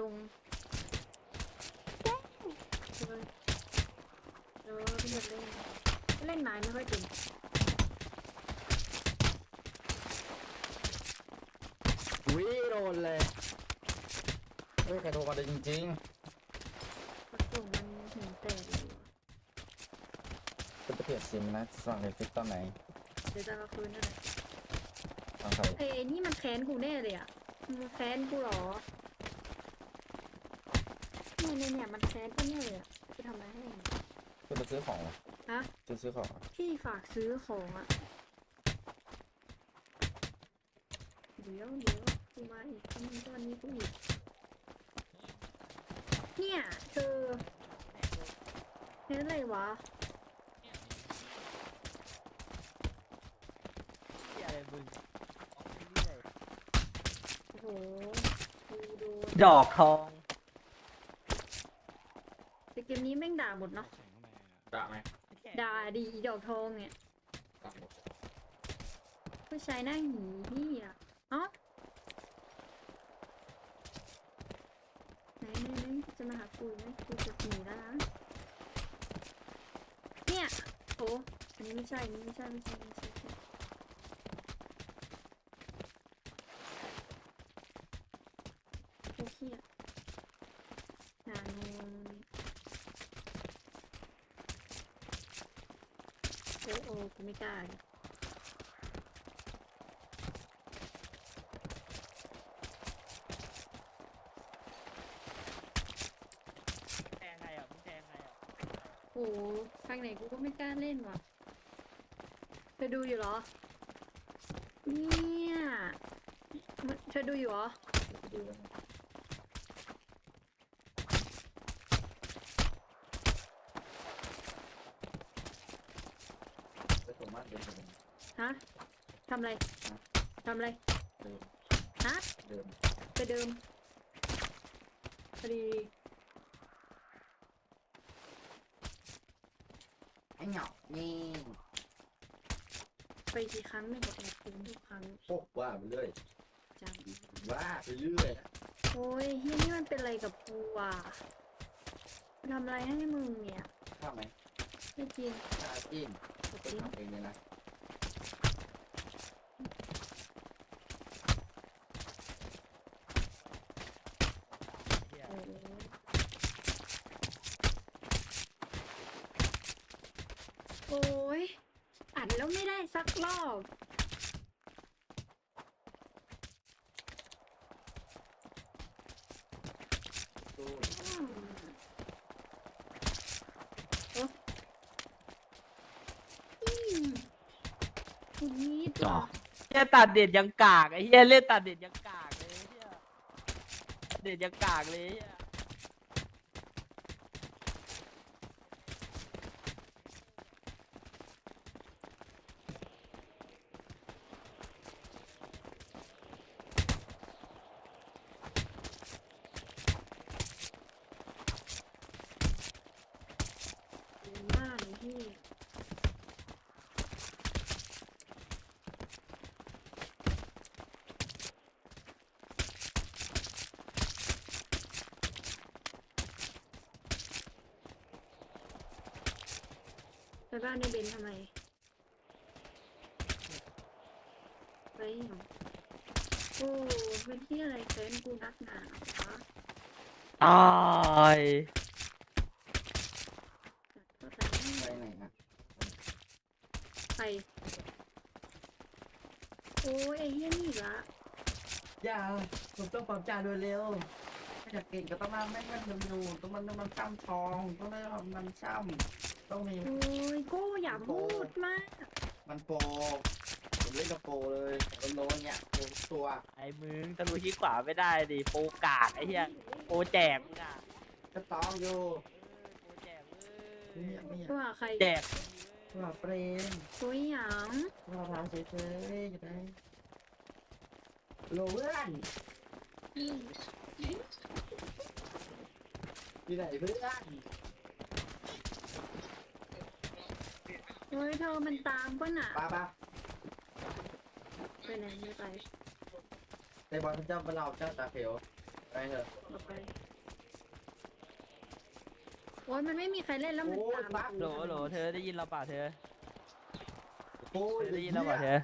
ลงเออเออพี่จะเล่นเล่นไม้ไม่ค่อยเก่งวิโดนเลยเฮ้ยใครโทรมาเลยจริงกระสุนมันถึงแตกเลยว่ะๆจะไปเปลี่ยนซิมนะสั่งในฟิตตอนไหนเดี๋ยวจะมาคืนนั่นแหละฟังใครเอ้ยนี่มันแค้นกูแน่เลยอะมันแค้นกูเหรอ เนี่ยเนี่ยเนี่ยมันแค้นกูแน่เลยอะจะทำอะไรให้มันจะไปซื้อของเหรอฮะ จะซื้อของเหรอพี่ฝากซื้อของอะ เดี๋ยวเดี๋ยวกูมาอีกทำไมตอนนี้กูอีก เนี่ยเธอเฮ้ยอะไรวะ เหี้ยอะไรมึงเอาไปเรื่อยโอ้โหกูโดนดอกทอง แต่เกมนี้แม่งด่าหมดเนาะด่าไหมด่าดีอีดอกทองเนี่ยด่าหมดผู้ชายหน้าหีพี่อะเอ้าไหนไหนไหนจะมาหากูไหมกูจะหนีแล้วนะเนี่ยโอ้อันนี้ไม่ใช่อันนี้ไม่ใช่ไม่ใช่ไม่ใช่ไม่ใช่โอ้เหี้ยหานง โอ้โอ้กูไม่กล้าแทงใครอะมึงแทงใครอะโอ้ทางไหนกูก็ไม่กล้าเล่นว่ะเธอดูอยู่เหรอ เนี่ยมันเธอดูอยู่เหรอ ดูแล้วไป ส่งมากเดินเดินฮะทำอะไรทำอะไร เดินฮะ เดินไปเดิมพอดีไอ้เหงานี่ไปกี่ครั้งไม่บอกแอบคุ้มทุกครั้งโอ้ว่าไปเรื่อยจังว่าไปเรื่อยโอ้ยเฮียนี่มันเป็นอะไรกับกูอะมันทำอะไรให้มึงเนี่ย ข้าวไหมไม่กินข้าวจิ้ม กดเป็นทิ้งทำเองเลยนะเหี้ยโอ้โอ้ยอัดแล้วไม่ได้สักรอบ สู้ อืมโอ้อืมคุณนิดเหรอ เหี้ ยตัดเด็ดยังกากไอ้เฮียเล่นตัดเด็ดยังกากเลยเหี้ยตัดเด็ดยังกากเลยเหี้ย ดีมากเลยพี่ ไป บ้านในเบนทำไม ไปเหรอโอ้เป็นที่อะไรเต้นกูนักหนาวะตายจัดก็ตามไปไหนนะไปโอ้ยไอ้เหี้ยนี่อีกละ อย่าผมต้องปรับจานโดยเร็ว ถ้าอยากเก่งก็ต้องมาแม่งมันเร็วๆต้องมันต้องมันช่ำทองต้องได้มันช่ำต้องมีโอ้ยโก้อย่าพูดมาก มันโปรผมเล่นกับโปรเลยโลๆเนี่ยโปรตัวไอ้มึงตะลุยขี้ขวาไม่ได้ดิโปรกากไอ้เหี้ยโปรแจกมึงอะก็ต้องอยู่เออโปรแจกเว้เนี่ยยเนี่ยตัวใครแจกตัวเปรมตัวหยังตัวพาเฉยๆอยู่ไหนโลเพื่อน อยู่ไหนเพื่อนเฮ้ยเธอมันตามป่ะน่ะ ป้าป้าไปไหนไม่ไปในบอลเจ้าเราเจ้าตาเขียวไปเถอะออกไปโอ้ยมันไม่มีใครเล่นแล้วมันโอ้ยตามบักโหลโหลเธอได้ยินเราเปล่าเธอโอ้เธยอได้ยินเราเปล่าเธอ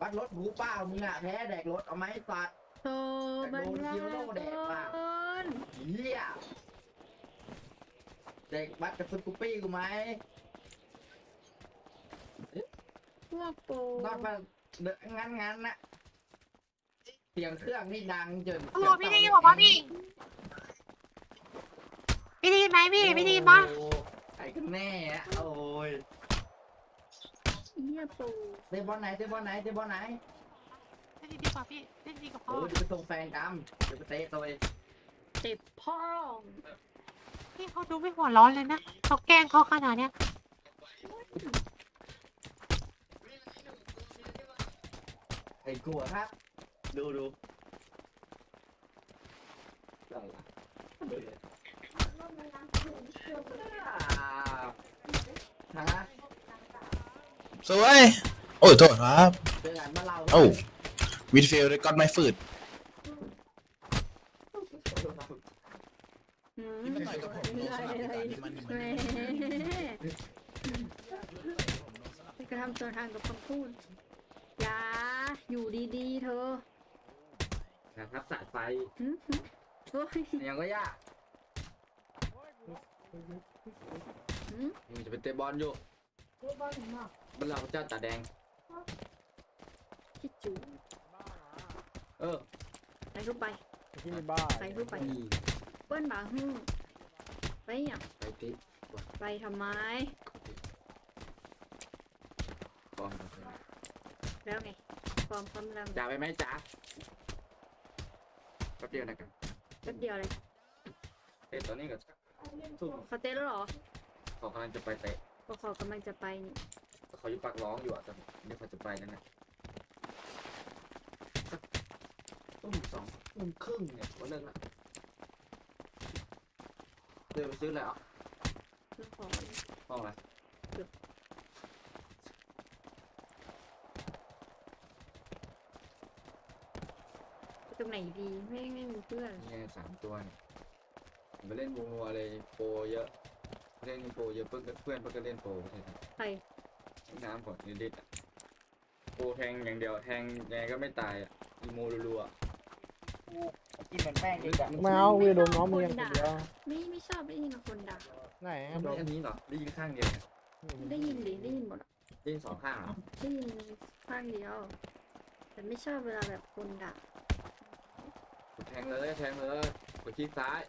บักรถหมูเปล่ามึงอะแพ้แดกรถเอาไหมสัตว์โธ่ มันโดนว่าคิวโล่แดกปากคนเหี้ยเด็กบัตรกับซุปกูปี้กูไหมพวกโปนอกมาเดอะงั้นงั้นๆนะเสียงเครื่องนี่ดังจนฮัลโหลพี่ได้ยินผมปะพี่ พี่ได้ยินไหมพี่ พี่ได้ยินปะโอ้ใครกันแน่อะโอ้ยเฮียโปเตะบอลไหนเตะบอลไหนเตะบอลไหนเล่นดีๆกว่า พี่เล่นดีกว่าพ่อโอ้ยเดี๋ยวไปส่งแฟนกันเดี๋ยวไปเตะตัวเองเจ็บพ่อพี่เขาดูไม่หัวร้อนเลยนะเขาแกล้งเขาขนาดเนี้ยไอ้กลัวครับ ดูดูฮะสวย โอ้ยโทษครับ เจอกันบ้านเรา โอ้ วิดฟิลด์ก็ไม่ฝืดอืมนี่มันต่อยกับผมโดนสลับอีกอะนี่มันนี่มันแหมไปกระทำตัวทางกับคำพูดอย่าอยู่ดีๆ เธอนะครับสายไฟหึหึโอ้ยยังก็ยากหึมึงจะไปเตะบอลอยู่บ้านเราเจ้าตาแดง คิดจู เออไปเข้าไปที่บ้าไปเข้าไป นี่เปิ้นบางหึ่งไปอย่างไปติไปทำไมบอลแล้วไงความกำลังจ่าไปไหมจ๋าแป๊บเดียวนะครับแป๊บเดียวเลยเตะตอนนี้ก็ทุ่มเขาเต้นแล้วเหรอเขากำลังจะไปเตะก็เขากำลังจะไปนี่เขาอยู่ปากร้องอยู่อะแต่เดี๋ยวเขาจะไปนั่นแหละสัก ทุ่มสองทุ่มครึ่งเนี่ยก็เลิกละเดินไปซื้ออะไรอะเพื่อขอห้องอะไรไปตรงไหนดีไม่ไม่มีเพื่อนนี่ไงสามตัวเนี่ยผมไปเล่นวงนัวเลยโปรเยอะ เล่นโปรเยอะเพื่อนก็เพื่อนเพื่อนก็เล่นโปรประเทศไทยใครน้ำก่อนนิดๆอะโปรแทงอย่างเดียวแทงยังไงก็ไม่ตายอะอีโมรัวๆ อะกินเหมือนแป้งดีกว่าไม่เอากูจะโดนน้องมึงอย่างเดียวไม่ไม่ชอบได้ยินคนด่าไหนมันโดไม่นอันนี้เหรอ ได้ยินข้างเดียวเนี่ยได้ยินดิได้ยินหมดอะได้ยินสองข้างเหรอได้ยินข้างเดียว แต่ไม่ชอบเวลาแบบคนด่าแทงเลยแทงเลยกดคลิกซ้าย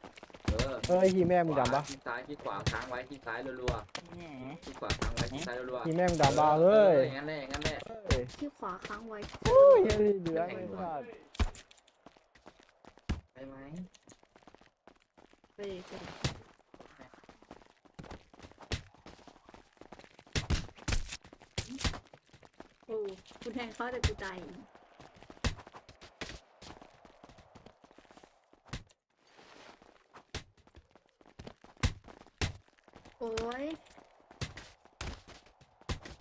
เออเอ้ยฮีแม่มึงดำปะคลิกซ้ายคลิกขวาค้างไว้คลิกซ้ายรัวๆคลิกขวาค้างไว้คลิกซ้ายรัวฮีแม่มึงดำปะๆเฮ้ยอย่างนั้นแหละอย่างนั้นแหละเฮ้ยที่ขวาค้างไว้โอ้ยยังเหลือไม่พลาด ไปไหมไปดิไปดิโอ้คุณแทงเขาแต่กูตายเองโอ้ย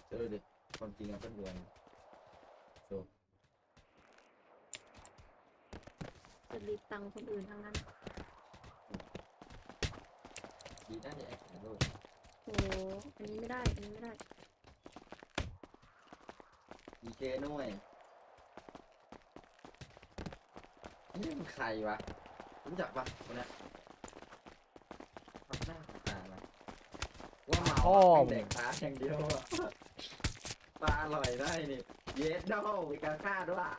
เจอดิความจริงอะเพื่อนเดือนโซ จะรีบตังค์คนอื่นทั้งนั้น ดีน่าจะแอคชั่นโลดโอ้อันนี้ไม่ได้ อันนี้ไม่ได้ ดีเจนุ่ยนี่มันใครวะรู้จักปะคนเนี้ยทำหน้าทำตามาว่าเมาอะเป็นเด็กตาอย่างเดียวอะปลาอร่อยได้นี่ เยสโดมีการฆ่าด้วยอะ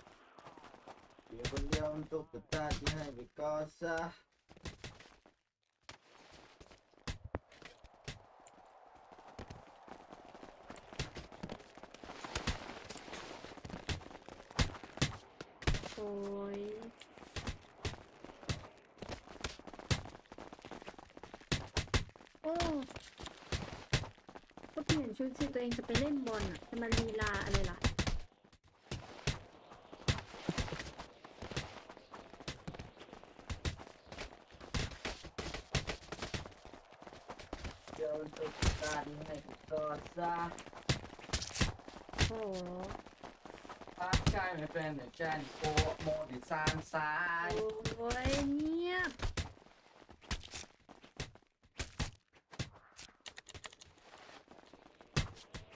Ayaw untuk ketagihan because uh, Ôi anh sẽ phải lên bồn à? Mà lì à, là, à ม่เป็นแต่แจนโกโมดิซานซ้ายโอ้ยเงียบ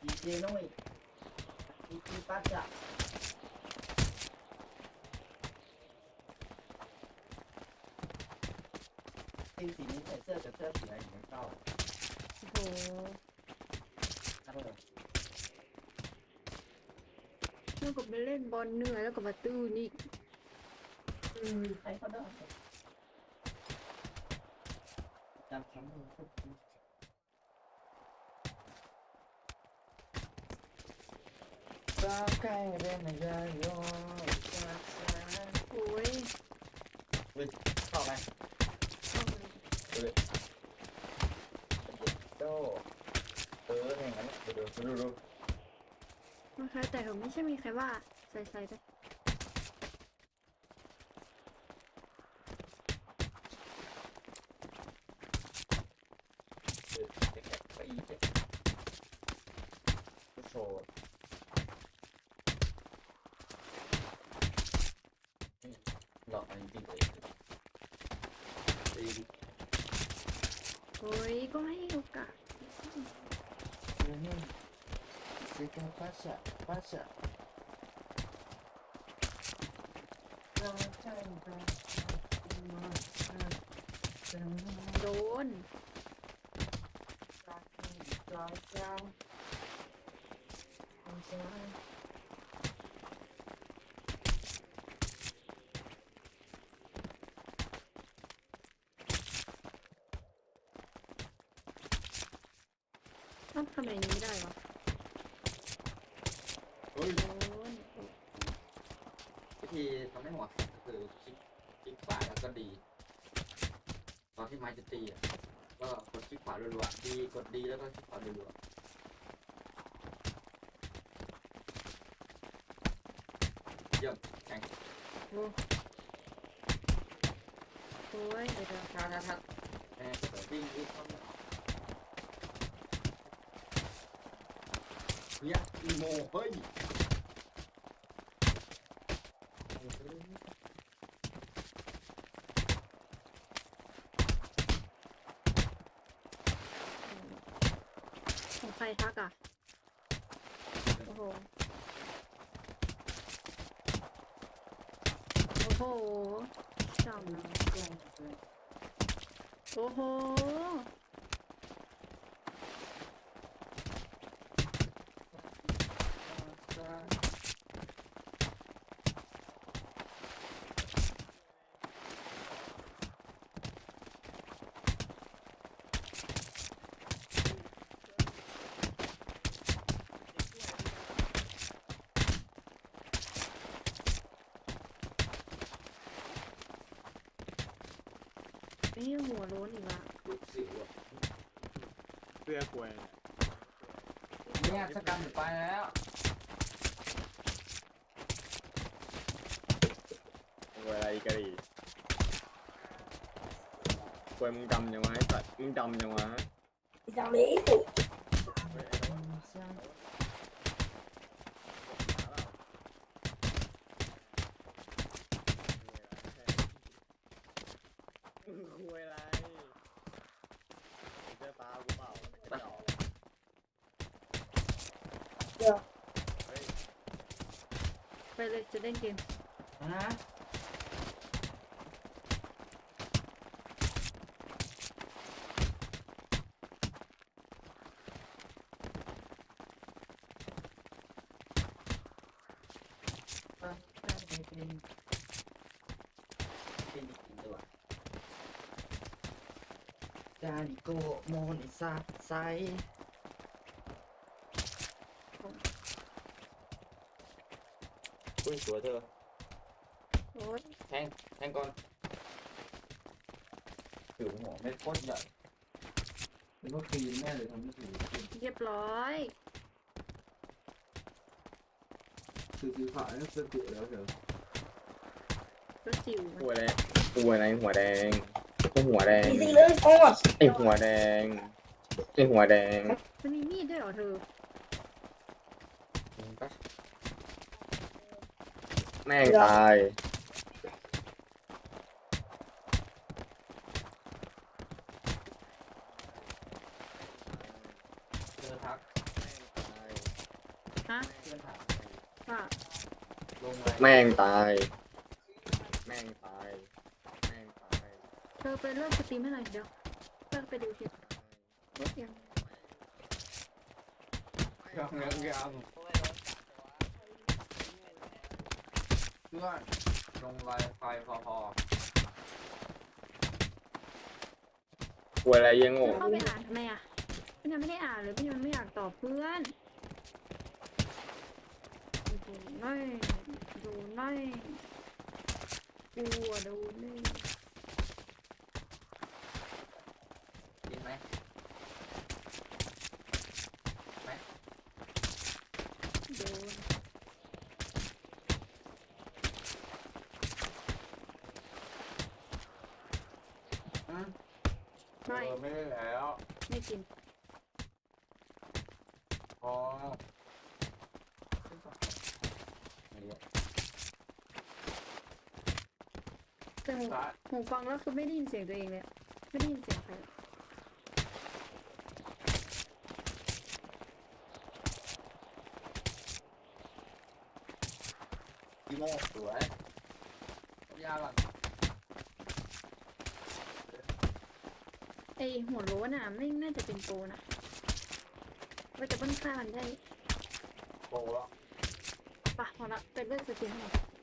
ดีเจนุ้ยดีเจปัจจะทีมสีนี้ใส่เสื้อกับเสื้อสีอะไรอย่างเงี้ยเข้าโอ้โหเออเมื่อกับไปเล่นบอลเหนื่อยแล้วก็มาตื้อนี่อืมใครก็ได้จำคำนี้ทุกทีปากกายไม่เป็นแต่แจนโกโมดิซานซ้ยโอ้ยเข้าไหม เข้ามาเลย จ้เอออย่างนั้นเดี๋ยวดูดูดูมันคล้ายแต่ผมไม่ใช่มีใครว่าใส่ใส่ไปอีกโชว์หลอกจริงๆเลยตี โอ้ยก็ให้โอกาส นี่ สิกาปัสสะปัสสะเราใช่ไหมโดนต้องทำอย่างนี้ได้เหรอ เฮ้ย โดน วิธีทำให้หัวแข็งก็คือคลิกคลิกขวาแล้วก็ดี ตอนที่ไม้จะตีอะก็กดคลิกขวารัวๆดีกดดีแล้วก็คลิกขวารัวๆเยี่ยมแข็งโอ้โอ้ยเดี๋ยวเดี๋ยวถ้าถ้าถ้าแม่ก็วิ่งวิ่งเข้ามาเฮ้ยอีโมเฮ้ย ใครทักอะ โอ้โห โอ้โหจำนะโอ้โห เอ้ยหัวโล้นอีกละลูกสิวอะเสื้อกวยเนี่ยสกัดไปแล้วกวยอะไรกะหรี่กวยมึงดำยังวะไอ้สัตว์มึงดำยังวะมึงคุยอะไรเสื้อฟ้ากูเปล่าไม่ได้ออก ไป เลยจะเล่นเกมนะเป็นเป็นตัวจาริโกโมนิซาไซ อุ้ยสวยเธอโอ้ยแทงแทงก่อนถือหัวไม่โคตรใหญ่เป็นพวกคลีนแน่เลยทำไม่ถูกเรียบร้อยคือสีขาวนี่คือจุแล้วเดี๋ยวรถจิ๋วกลัวอะไรกลัวอะไรหัวแดงก็หัวแดงดีเลยโอ้ไอหัวแดงไอหัวแดงมันมีมีดด้วยเหรอเธอ แม่งตายเจอทักฮะเพื่อนถามว่าลงไแม่งตาย แม่งตาย แม่งตาย เธอไปเริ่มสตรีมให้หน่อยเดี๋ยวเพื่อไปดูคลิปรถยังยังยังยัง พื่อนลงไลน์ไฟพอพอกลัวอะไรยังโง่เข้าไปอ่านทำไมอะพี่ยังไม่ได้อ่านหรือพี่ยังไม่อยากตอบเพื่อนดูหน่อยดูหน่อยกลัวดูนี่ไหม โดน อืม ไม่ เออไม่ได้แล้ว ไม่กินพอแต่หูสายหูฟังแล้วคือไม่ได้ยินเสียงตัวเองเลยอะไม่ได้ยินเสียงใครอีโม่สวยยาก่อน ไอหัวโล้นอะไม่น่าจะเป็นโปรนะว่าจะเบิ้ลค่ามันได้โปรแล้วปะพอละไปเลิกสตรีมให้หน่อย